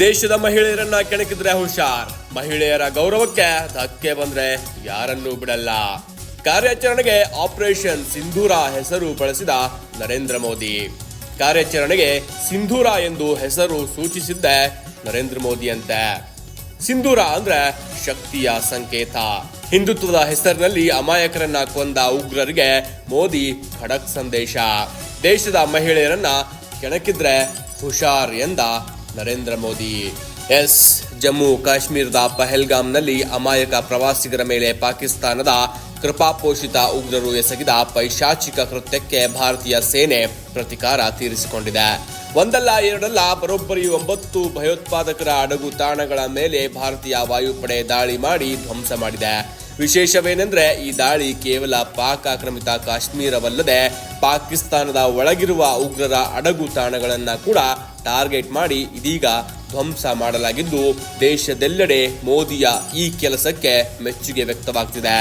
ದೇಶದ ಮಹಿಳೆಯರನ್ನ ಕೆಣಕಿದ್ರೆ ಹುಷಾರ್. ಮಹಿಳೆಯರ ಗೌರವಕ್ಕೆ ಧಕ್ಕೆ ಬಂದ್ರೆ ಯಾರನ್ನೂ ಬಿಡಲ್ಲ. ಕಾರ್ಯಾಚರಣೆಗೆ ಆಪರೇಷನ್ ಸಿಂಧೂರ ಹೆಸರು ಬಳಸಿದ ನರೇಂದ್ರ ಮೋದಿ. ಕಾರ್ಯಾಚರಣೆಗೆ ಸಿಂಧೂರ ಎಂದು ಹೆಸರು ಸೂಚಿಸಿದ್ದೆ ನರೇಂದ್ರ ಮೋದಿ ಅಂತೆ ಸಿಂಧೂರ ಅಂದ್ರೆ ಶಕ್ತಿಯ ಸಂಕೇತ. ಹಿಂದುತ್ವದ ಹೆಸರಿನಲ್ಲಿ ಅಮಾಯಕರನ್ನ ಕೊಂದ ಉಗ್ರರಿಗೆ ಮೋದಿ ಖಡಕ್ ಸಂದೇಶ. ದೇಶದ ಮಹಿಳೆಯರನ್ನ ಕೆಣಕಿದ್ರೆ ಹುಷಾರ್ ಎಂದ ನರೇಂದ್ರ ಮೋದಿ. ಎಸ್. ಜಮ್ಮು ಕಾಶ್ಮೀರದ ಪಹಲ್ಗಾಮ್ನಲ್ಲಿ ಅಮಾಯಕ ಪ್ರವಾಸಿಗರ ಮೇಲೆ ಪಾಕಿಸ್ತಾನದ ಕೃಪಾಪೋಷಿತ ಉಗ್ರರು ಎಸಗಿದ ಪೈಶಾಚಿಕ ಕೃತ್ಯಕ್ಕೆ ಭಾರತೀಯ ಸೇನೆ ಪ್ರತಿಕಾರ ತೀರಿಸಿಕೊಂಡಿದೆ. ಒಂದಲ್ಲ ಎರಡಲ್ಲ ಬರೋಬ್ಬರಿ ಒಂಬತ್ತು ಭಯೋತ್ಪಾದಕರ ಅಡಗು ತಾಣಗಳ ಮೇಲೆ ಭಾರತೀಯ ವಾಯುಪಡೆ ದಾಳಿ ಮಾಡಿ ಧ್ವಂಸ ಮಾಡಿದೆ. ವಿಶೇಷವೇನೆಂದರೆ ಈ ದಾಳಿ ಕೇವಲ ಪಾಕ್ ಆಕ್ರಮಿತ ಕಾಶ್ಮೀರವಲ್ಲದೆ ಪಾಕಿಸ್ತಾನದ ಒಳಗಿರುವ ಉಗ್ರರ ಅಡಗು ತಾಣಗಳನ್ನು ಕೂಡ ಟಾರ್ಗೆಟ್ ಮಾಡಿ ಇದೀಗ ಧ್ವಂಸ ಮಾಡಲಾಗಿದ್ದು ದೇಶದೆಲ್ಲೆಡೆ ಮೋದಿಯ ಈ ಕೆಲಸಕ್ಕೆ ಮೆಚ್ಚುಗೆ ವ್ಯಕ್ತವಾಗ್ತಿದೆ.